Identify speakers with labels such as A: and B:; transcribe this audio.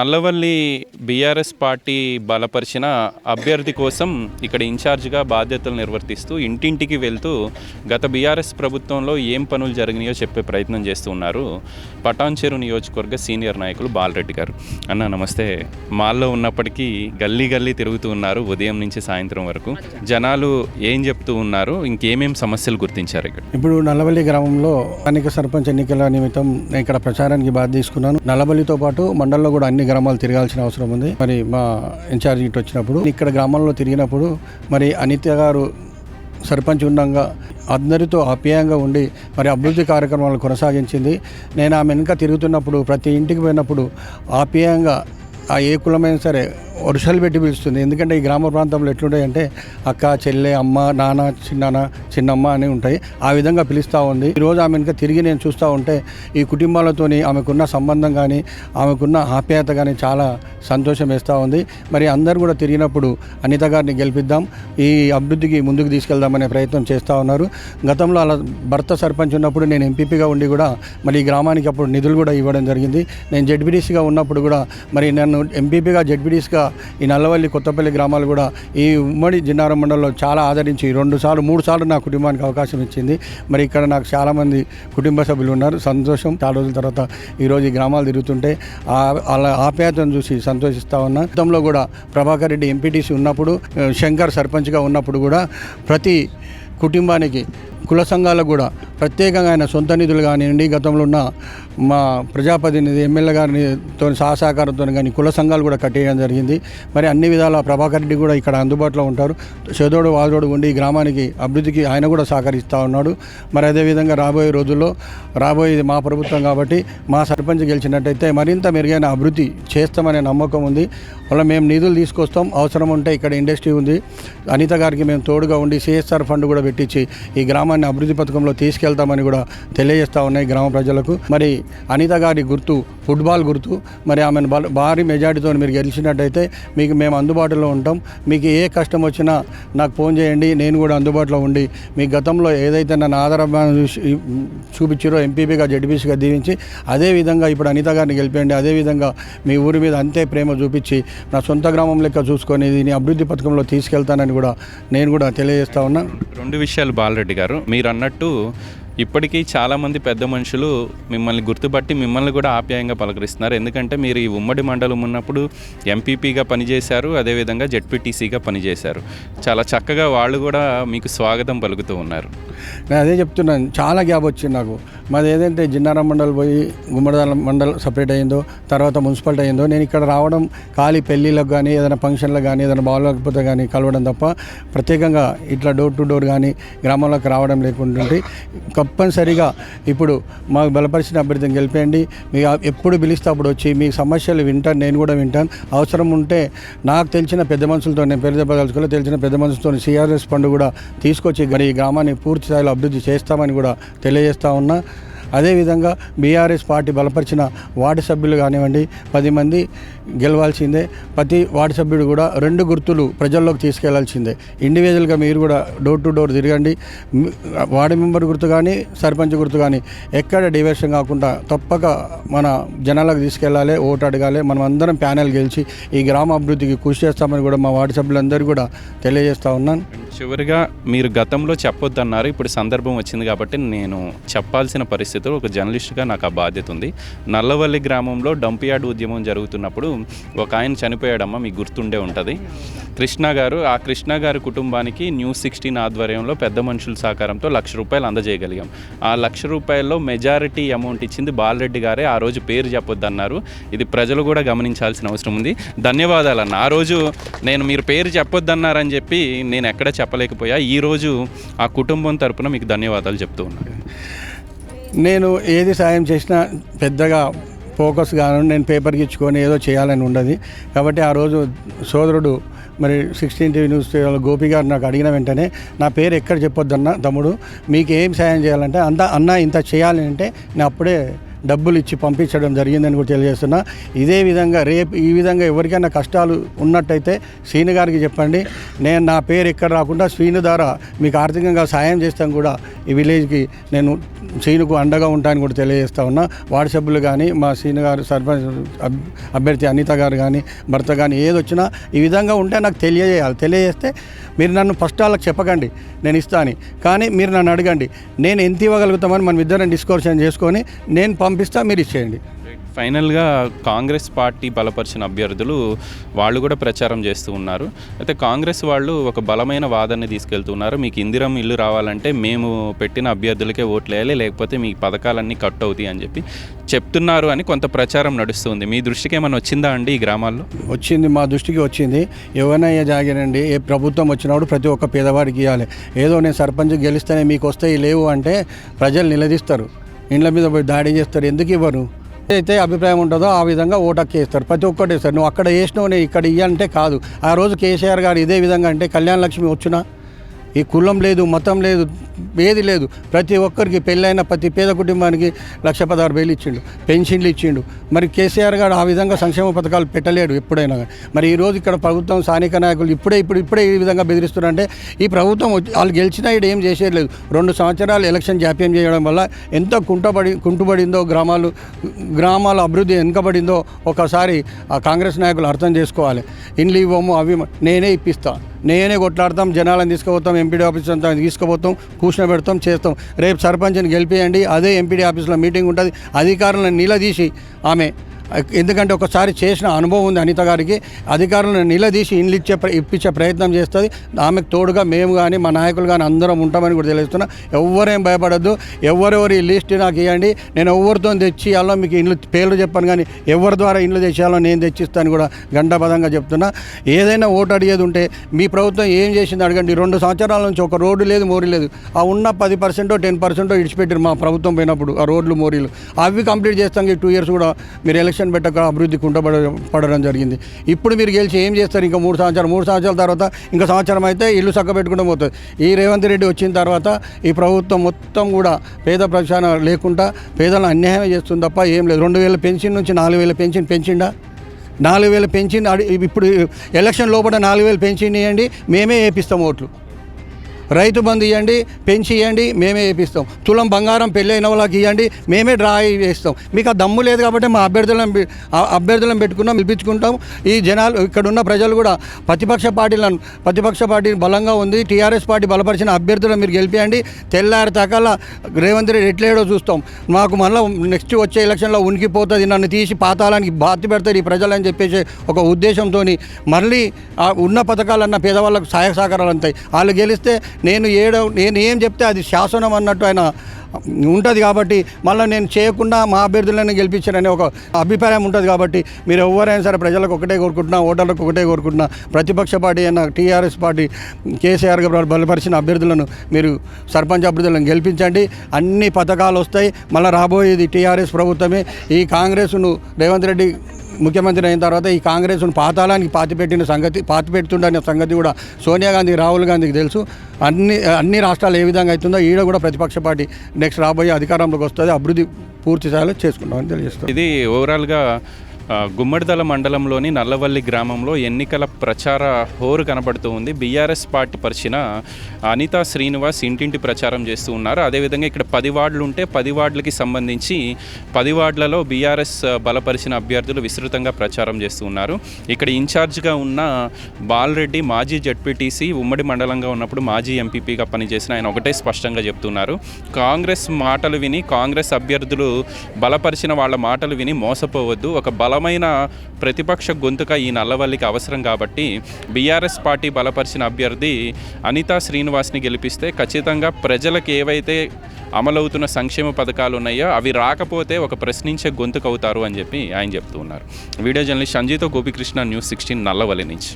A: Nallavalli BRS party బలపరిచిన అభ్యర్థి కోసం ఇక్కడ ఇన్ఛార్జ్గా బాధ్యతలు నిర్వర్తిస్తూ ఇంటింటికి వెళ్తూ గత బీఆర్ఎస్ ప్రభుత్వంలో ఏం పనులు జరిగినాయో చెప్పే ప్రయత్నం చేస్తూ ఉన్నారు పటాన్చెరు నియోజకవర్గ సీనియర్ నాయకులు బాలరెడ్డి గారు. అన్న నమస్తే. మాల్లో ఉన్నప్పటికీ గల్లీ గల్లీ తిరుగుతూ ఉన్నారు ఉదయం నుంచి సాయంత్రం వరకు. జనాలు ఏం చెప్తూ ఉన్నారు? ఇంకేమేం సమస్యలు గుర్తించారు ఇక్కడ?
B: ఇప్పుడు నల్లవల్లి గ్రామంలో స్థానిక సర్పంచ్ ఎన్నికల నిమిత్తం నేను ఇక్కడ ప్రచారానికి బాధ తీసుకున్నాను. నల్లబల్లితో పాటు మండలంలో కూడా అన్ని గ్రామాలు తిరగాల్సిన అవసరం ఉంది. మరి మా ఇన్ఛార్జ్ ఇటు వచ్చినప్పుడు ఇక్కడ గ్రామంలో తిరిగినప్పుడు మరి అనిత్య గారు సర్పంచ్ ఉండంగా అందరితో ఆప్యాయంగా ఉండి మరి అభివృద్ధి కార్యక్రమాలు కొనసాగించింది. నేను ఆమె వెనుక తిరుగుతున్నప్పుడు ప్రతి ఇంటికి పోయినప్పుడు ఆప్యాయంగా ఆ ఏ కులమైనా సరే వరుసలు పెట్టి పిలుస్తుంది. ఎందుకంటే ఈ గ్రామ ప్రాంతంలో ఎట్లుంటాయంటే అక్క చెల్లె అమ్మ నాన్న చిన్నాన్న చిన్నమ్మ అని ఉంటాయి. ఆ విధంగా పిలుస్తూ ఉంది. ఈరోజు ఆమె వెనుక తిరిగి నేను చూస్తూ ఉంటే ఈ కుటుంబాలతోని ఆమెకున్న సంబంధం కానీ ఆమెకున్న ఆప్యాయత కానీ చాలా సంతోషం వేస్తూ ఉంది. మరి అందరూ కూడా తిరిగినప్పుడు అనిత గారిని గెలిపిద్దాం. ఈ అభివృద్ధికి ముందుకు తీసుకెళ్దామనే ప్రయత్నం చేస్తూ ఉన్నారు. గతంలో అలా భర్త సర్పంచ్ ఉన్నప్పుడు నేను ఎంపీపీగా ఉండి కూడా మరి ఈ గ్రామానికి అప్పుడు నిధులు కూడా ఇవ్వడం జరిగింది. నేను జడ్పీడీసీగా ఉన్నప్పుడు కూడా మరి నన్ను ఎంపీపీగా జడ్పీడీసీగా ఈ నల్లవల్లి కొత్తపల్లి గ్రామాలు కూడా ఈ ఉమ్మడి జిన్నారం మండలంలో చాలా ఆదరించి రెండు సార్లు మూడు సార్లు నా కుటుంబానికి అవకాశం ఇచ్చింది. మరి ఇక్కడ నాకు చాలామంది కుటుంబ సభ్యులు ఉన్నారు. సంతోషం. చాలా రోజుల తర్వాత ఈరోజు ఈ గ్రామాలు తిరుగుతుంటే ఆ అలా ఆప్యాయతను చూసి సంతోషిస్తా ఉన్నా. గతంలో కూడా ప్రభాకర్ రెడ్డి ఎంపీటీసీ ఉన్నప్పుడు శంకర్ సర్పంచ్గా ఉన్నప్పుడు కూడా ప్రతి కుటుంబానికి కుల సంఘాలకు కూడా ప్రత్యేకంగా ఆయన సొంత నిధులు కానివ్వండి గతంలో ఉన్న మా ప్రజాప్రతినిధి ఎమ్మెల్యే గారితో సహసహకారంతో కానీ కుల సంఘాలు కూడా కట్టేయడం జరిగింది. మరి అన్ని విధాల ప్రభాకర్ రెడ్డి కూడా ఇక్కడ అందుబాటులో ఉంటారు. చేదోడు వాదోడు ఉండి గ్రామానికి అభివృద్ధికి ఆయన కూడా సహకరిస్తూ ఉన్నాడు. మరి అదేవిధంగా రాబోయే రోజుల్లో రాబోయేది మా ప్రభుత్వం కాబట్టి మా సర్పంచ్ గెలిచినట్టయితే మరింత మెరుగైన అభివృద్ధి చేస్తామనే నమ్మకం ఉంది. వల్ల మేము నిధులు తీసుకొస్తాం. అవసరం ఉంటే ఇక్కడ ఇండస్ట్రీ ఉంది. అనిత గారికి మేము తోడుగా ఉండి సిఎస్ఆర్ ఫండ్ కూడా పెట్టించి ఈ గ్రామాన్ని అభివృద్ధి పథకంలో తీసుకెళ్తామని కూడా తెలియజేస్తా ఉన్నాయి గ్రామ ప్రజలకు. మరి అనిత గారి గుర్తు ఫుట్బాల్ గుర్తు. మరి ఆమెను భారీ మెజార్టీతో మీరు గెలిచినట్టయితే మీకు మేము అందుబాటులో ఉంటాం. మీకు ఏ కష్టం వచ్చినా నాకు ఫోన్ చేయండి నేను కూడా అందుబాటులో ఉండి. మీ గతంలో ఏదైతే నన్ను ఆధారభావం చూపించారో ఎంపీపీగా జడ్పీసీగా దీవించి అదేవిధంగా ఇప్పుడు అనిత గారిని గెలిపేయండి. అదేవిధంగా మీ ఊరి మీద అంతే ప్రేమ చూపించి నా సొంత గ్రామం లెక్క చూసుకొని దీని అభివృద్ధి పథకంలో తీసుకెళ్తానని కూడా నేను కూడా తెలియజేస్తా ఉన్నా.
A: రెండు విషయాలు బాలరెడ్డి గారు. మీరు అన్నట్టు ఇప్పటికీ చాలామంది పెద్ద మనుషులు మిమ్మల్ని గుర్తుపట్టి మిమ్మల్ని కూడా ఆప్యాయంగా పలకరిస్తున్నారు. ఎందుకంటే మీరు ఈ ఉమ్మడి మండలం ఉన్నప్పుడు ఎంపీపీగా పనిచేశారు అదేవిధంగా జెడ్పీటీసీగా పనిచేశారు. చాలా చక్కగా వాళ్ళు కూడా మీకు స్వాగతం పలుకుతూ ఉన్నారు.
B: నేను అదే చెప్తున్నాను చాలా గ్యాప్ వచ్చింది నాకు. మాది ఏదైతే జిన్నారం మండల్ పోయి గుమ్మడిదాల మండల్ సపరేట్ అయిందో తర్వాత మున్సిపాలిటీ అయిందో నేను ఇక్కడ రావడం ఖాళీ పెళ్ళిళ్ళకు కానీ ఏదైనా ఫంక్షన్లకు కానీ ఏదైనా బాగోలేకపోతే కానీ కలవడం తప్ప ప్రత్యేకంగా ఇట్లా డోర్ టు డోర్ కానీ గ్రామంలోకి రావడం లేకుంటుంటే తప్పనిసరిగా ఇప్పుడు మాకు బలపరిచిన అభ్యర్థిని గెలిపేయండి. మీ ఎప్పుడు పిలిస్తే అప్పుడు వచ్చి మీ సమస్యలు వింటాను నేను కూడా వింటాను. అవసరం ఉంటే నాకు తెలిసిన పెద్ద మనుషులతో నేను పేరు చెప్పదలుచుకోలే తెలిసిన పెద్ద మనుషులతో సిఆర్ఎస్ ఫండ్ కూడా తీసుకొచ్చి ఈ గ్రామాన్ని పూర్తి స్థాయిలో అభివృద్ధి చేస్తామని కూడా తెలియజేస్తా ఉన్నా. అదేవిధంగా బీఆర్ఎస్ పార్టీ బలపరిచిన వార్డు సభ్యులు కానివ్వండి పది మంది గెలవాల్సిందే. ప్రతి వార్డు సభ్యుడు కూడా రెండు గుర్తులు ప్రజల్లోకి తీసుకెళ్ళాల్సిందే. ఇండివిజువల్గా మీరు కూడా డోర్ టు డోర్ తిరగండి. వార్డు మెంబర్ గుర్తు కానీ సర్పంచ్ గుర్తు కానీ ఎక్కడ డివర్షన్ కాకుండా తప్పక మన జనాలకు తీసుకెళ్ళాలి ఓటు అడగాలి. మనం అందరం ప్యానెల్ గెలిచి ఈ గ్రామ అభివృద్ధికి కృషి చేస్తామని కూడా మా వార్డు సభ్యులందరూ కూడా తెలియజేస్తా ఉన్నాను.
A: చివరిగా మీరు గతంలో చెప్పొద్దన్నారు ఇప్పుడు సందర్భం వచ్చింది కాబట్టి నేను చెప్పాల్సిన పరిస్థితి పరిస్థితులు ఒక జర్నలిస్ట్గా నాకు ఆ బాధ్యత ఉంది. నల్లవల్లి గ్రామంలో డంపియార్డ్ ఉద్యమం జరుగుతున్నప్పుడు ఒక ఆయన చనిపోయాడమ్మ మీకు గుర్తుండే ఉంటుంది. కృష్ణ గారు ఆ కృష్ణ గారి కుటుంబానికి న్యూస్ సిక్స్టీన్ ఆధ్వర్యంలో పెద్ద మనుషుల సహకారంతో లక్ష రూపాయలు అందజేయగలిగాం. ఆ లక్ష రూపాయల్లో మెజారిటీ అమౌంట్ ఇచ్చింది బాలరెడ్డి గారే. ఆ రోజు పేరు చెప్పొద్దన్నారు. ఇది ప్రజలు కూడా గమనించాల్సిన అవసరం ఉంది. ధన్యవాదాలు అన్న ఆ రోజు నేను మీరు పేరు చెప్పొద్దన్నారని చెప్పి నేను ఎక్కడ చెప్పలేకపోయా. ఈరోజు ఆ కుటుంబం తరపున మీకు ధన్యవాదాలు చెప్తూ ఉన్నాను.
B: నేను ఏది సాయం చేసినా పెద్దగా ఫోకస్ గాను నేను పేపర్కి ఇచ్చుకొని ఏదో చేయాలని ఉండదు. కాబట్టి ఆ రోజు సోదరుడు మరి సిక్స్టీన్ టీవీ న్యూస్ గోపి గారు నాకు అడిగిన వెంటనే నా పేరు ఎక్కడ చెప్పొద్దన్న తమ్ముడు మీకు ఏం సాయం చేయాలంటే అంత అన్న ఇంత చేయాలి అంటే నేను అప్పుడే డబ్బులు ఇచ్చి పంపించడం జరిగిందని కూడా తెలియజేస్తున్నా. ఇదే విధంగా రేపు ఈ విధంగా ఎవరికైనా కష్టాలు ఉన్నట్టయితే శ్రీను గారికి చెప్పండి. నేను నా పేరు ఎక్కడ రాకుండా శ్రీను ద్వారా మీకు ఆర్థికంగా సాయం చేస్తాం కూడా ఈ విలేజ్కి నేను శ్రీనుకు అండగా ఉంటానని కూడా తెలియజేస్తా ఉన్నా. వార్డు సభ్యులు కానీ మా శ్రీను గారు సర్పంచ్ అబ్- అభ్యర్థి అనిత గారు కానీ భర్త కానీ ఏది వచ్చినా ఈ విధంగా ఉంటే నాకు తెలియజేయాలి. తెలియజేస్తే మీరు నన్ను ఫస్ట్ వాళ్ళకి చెప్పకండి. నేను ఇస్తాను కానీ మీరు నన్ను అడగండి. నేను ఎంత ఇవ్వగలుగుతామని మనం ఇద్దరం డిస్కషన్ చేసుకొని నేను పంపిస్తా మీరు ఇచ్చేయండి.
A: ఫైనల్గా కాంగ్రెస్ పార్టీ బలపరిచిన అభ్యర్థులు వాళ్ళు కూడా ప్రచారం చేస్తూ ఉన్నారు. అయితే కాంగ్రెస్ వాళ్ళు ఒక బలమైన వాదనని తీసుకెళ్తున్నారు. మీకు ఇందిరం ఇల్లు రావాలంటే మేము పెట్టిన అభ్యర్థులకే ఓట్లు వేయాలి లేకపోతే మీ పథకాలన్నీ కట్ అవుతాయి అని చెప్పి చెప్తున్నారు అని కొంత ప్రచారం నడుస్తుంది. మీ దృష్టికి ఏమైనా వచ్చిందా అండి ఈ గ్రామాల్లో?
B: వచ్చింది మా దృష్టికి వచ్చింది. ఎవరైనా జాగిరండి ఏ ప్రభుత్వం వచ్చినప్పుడు ప్రతి ఒక్క పేదవాడికి ఇవ్వాలి. ఏదో నేను సర్పంచ్ గెలిస్తేనే మీకు వస్తాయి లేవు అంటే ప్రజలు నిలదీస్తారు. ఇండ్ల మీద పోయి దాడి చేస్తారు ఎందుకు ఇవ్వరు? అయితే అభిప్రాయం ఉంటుందో ఆ విధంగా ఓటక్కి వేస్తారు. ప్రతి ఒక్కటి వేస్తారు. నువ్వు అక్కడ వేసినావు ఇక్కడ ఇయ్యంటే కాదు. ఆ రోజు కేసీఆర్ గారు ఇదే విధంగా అంటే కళ్యాణ లక్ష్మి వచ్చినా ఈ కులం లేదు మతం లేదు ఏది లేదు. ప్రతి ఒక్కరికి పెళ్ళైన ప్రతి పేద కుటుంబానికి లక్ష పదహారు వేలు ఇచ్చిండు పెన్షన్లు ఇచ్చిండు. మరి కేసీఆర్ గారు ఆ విధంగా సంక్షేమ పథకాలు పెట్టలేడు ఎప్పుడైనా మరి ఈరోజు ఇక్కడ ప్రభుత్వం స్థానిక నాయకులు ఇప్పుడే ఇప్పుడు ఇప్పుడే ఈ విధంగా బెదిరిస్తున్నారంటే ఈ ప్రభుత్వం వచ్చి- వాళ్ళు గెలిచినా ఇక్కడ ఏం చేసేది లేదు రెండు సంవత్సరాలు ఎలక్షన్ జాప్యం చేయడం వల్ల ఎంత కుంటబడి కుంటుబడిందో గ్రామాలు గ్రామాల అభివృద్ధి వెనుకబడిందో ఒకసారి ఆ కాంగ్రెస్ నాయకులు అర్థం చేసుకోవాలి. ఇండ్లు ఇవ్వము అవి నేనే ఇప్పిస్తాను నేనే కొట్లాడతాం జనాలను తీసుకుపోతాం ఎంపీడీ ఆఫీస్ అంతా తీసుకుపోతాం కూర్చోబెడతాం చేస్తాం. రేపు సర్పంచ్ని గెలిపేయండి అదే ఎంపీడీ ఆఫీస్లో మీటింగ్ ఉంటుంది అధికారులను నిలదీసి ఆమె ఎందుకంటే ఒకసారి చేసిన అనుభవం ఉంది అనిత గారికి. అధికారులను నిలదీసి ఇండ్లు ఇచ్చే ప్ర- ఇప్పించే ప్రయత్నం చేస్తుంది. ఆమెకు తోడుగా మేము కానీ మా నాయకులు కానీ అందరం ఉంటామని కూడా తెలియజేస్తున్నా. ఎవరేం భయపడద్దు. ఎవరెవరి లిస్ట్ నాకు ఇవ్వండి నేను ఎవరితో తెచ్చి అలా మీకు ఇండ్లు పేర్లు చెప్పాను కానీ ఎవరి ద్వారా ఇండ్లు తెచ్చేయాలో నేను తెచ్చిస్తాను కూడా గంటపదంగా చెప్తున్నా. ఏదైనా ఓటు అడిగేది ఉంటే మీ ప్రభుత్వం ఏం చేసింది అడగండి. రెండు సంవత్సరాల నుంచి ఒక రోడ్డు లేదు మోరీ లేదు. ఆ ఉన్న పది పర్సెంటో టెన్ పర్సెంటో ఇడిచిపెట్టారు మా ప్రభుత్వం పోయినప్పుడు ఆ రోడ్లు మోరీలు. అవి కంప్లీట్ చేస్తాం ఈ టూ ఇయర్స్ కూడా మీరు ఎలక్షన్ పెట్టక అభివృద్ధి కుంటబడ పడడం జరిగింది. ఇప్పుడు మీరు గెలిచి ఏం చేస్తారు? ఇంకా మూడు సంవత్సరాలు మూడు సంవత్సరాల తర్వాత ఇంకా సంవత్సరం అయితే ఇల్లు చక్క పెట్టుకుంటూ పోతుంది ఈ రేవంత్ రెడ్డి వచ్చిన తర్వాత ఈ ప్రభుత్వం మొత్తం కూడా పేద ప్రక్షాళన లేకుండా పేదలను అన్యాయం చేస్తుంది తప్ప ఏం లేదు. రెండు వేల పెన్షన్ నుంచి నాలుగు వేల పెన్షన్ పెంచిండా? నాలుగు వేల పెన్షన్ ఇప్పుడు ఎలక్షన్ లోపల నాలుగు వేలు పెన్షన్ ఇవ్వండి మేమే వేపిస్తాం ఓట్లు. రైతు బంధు ఇవ్వండి పెంచి ఇవ్వండి మేమే వేపిస్తాం తులం బంగారం పెళ్ళైన వాళ్ళకి ఇవ్వండి మేమే డ్రా వేస్తాం మీకు ఆ దమ్ము లేదు కాబట్టి మా అభ్యర్థులను అభ్యర్థులను పెట్టుకున్నాం పిలిపించుకుంటాం. ఈ జనాలు ఇక్కడ ఉన్న ప్రజలు కూడా ప్రతిపక్ష పార్టీలను ప్రతిపక్ష పార్టీ బలంగా ఉంది. టీఆర్ఎస్ పార్టీ బలపరిచిన అభ్యర్థులను మీరు గెలిపియండి. తెల్లారి తకాల రేవంత్ రెడ్డి ఎట్లేడో చూస్తాం. మాకు మళ్ళీ నెక్స్ట్ వచ్చే ఎలక్షన్లో ఉనికిపోతుంది. నన్ను తీసి పాతాళానికి బాధ్య పెడతారు ఈ ప్రజలు అని చెప్పేసి ఒక ఉద్దేశంతో మళ్ళీ ఉన్న పథకాలన్న పేదవాళ్ళకు సహాయ సహకారాలు అంతాయి వాళ్ళు గెలిస్తే నేను ఏడో నేను ఏం చెప్తే అది శాసనం అన్నట్టు ఆయన ఉంటుంది కాబట్టి మళ్ళీ నేను చేయకుండా మా అభ్యర్థులను గెలిపించారనే ఒక అభిప్రాయం ఉంటుంది కాబట్టి మీరు ఎవరైనా సరే ప్రజలకు ఒకటే కోరుకుంటున్నా ఓటర్లకు ఒకటే కోరుకుంటున్నా ప్రతిపక్ష పార్టీ అయిన టీఆర్ఎస్ పార్టీ కేసీఆర్ గారు బలపరిచిన అభ్యర్థులను మీరు సర్పంచ్ అభ్యర్థులను గెలిపించండి. అన్ని పథకాలు వస్తాయి. మళ్ళీ రాబోయేది టీఆర్ఎస్ ప్రభుత్వమే. ఈ కాంగ్రెస్ను రేవంత్ రెడ్డి ముఖ్యమంత్రి అయిన తర్వాత ఈ కాంగ్రెస్ను పాతాళానికి పాతిపెట్టిన సంగతి పాతిపెడుతుండనే సంగతి కూడా సోనియా గాంధీ రాహుల్ గాంధీకి తెలుసు. అన్ని అన్ని రాష్ట్రాలు ఏ విధంగా అవుతుందో ఈడ కూడా ప్రతిపక్ష పార్టీ నెక్స్ట్ రాబోయే అధికారంలోకి వస్తుంది. అభివృద్ధి పూర్తి స్థాయిలో చేసుకుంటామని తెలియజేస్తాం
A: ఇది ఓవరాల్గా గుమ్మడిదల మండలంలోని నల్లవల్లి గ్రామంలో ఎన్నికల ప్రచార హోరు కనబడుతూ ఉంది. బీఆర్ఎస్ పార్టీ పరిచిన అనితా శ్రీనివాస్ ఇంటింటి ప్రచారం చేస్తూ ఉన్నారు. అదేవిధంగా ఇక్కడ పది వార్డులు ఉంటే పది వార్డులకి సంబంధించి పది వార్డులలో బీఆర్ఎస్ బలపరిచిన అభ్యర్థులు విస్తృతంగా ప్రచారం చేస్తూ ఉన్నారు. ఇక్కడ ఇన్ఛార్జ్గా ఉన్న బాలరెడ్డి మాజీ జడ్పీటీసీ ఉమ్మడి మండలంగా ఉన్నప్పుడు మాజీ ఎంపీపీగా పనిచేసిన ఆయన ఒకటే స్పష్టంగా చెప్తున్నారు. కాంగ్రెస్ మాటలు విని కాంగ్రెస్ అభ్యర్థులు బలపరిచిన వాళ్ళ మాటలు విని మోసపోవద్దు. ఒక బల బలమైన ప్రతిపక్ష గొంతుక ఈ నల్లవల్లికి అవసరం కాబట్టి బీఆర్ఎస్ పార్టీ బలపరిచిన అభ్యర్థి అనితా శ్రీనివాస్ని గెలిపిస్తే ఖచ్చితంగా ప్రజలకు ఏవైతే అమలవుతున్న సంక్షేమ పథకాలు ఉన్నాయో అవి రాకపోతే ఒక ప్రశ్నించే గొంతుకు అవుతారు అని చెప్పి ఆయన చెప్తూ ఉన్నారు. వీడియో జర్నలిస్ట్ సంజీతో గోపికృష్ణ న్యూస్ సిక్స్టీన్ నల్లవల్లి నుంచి.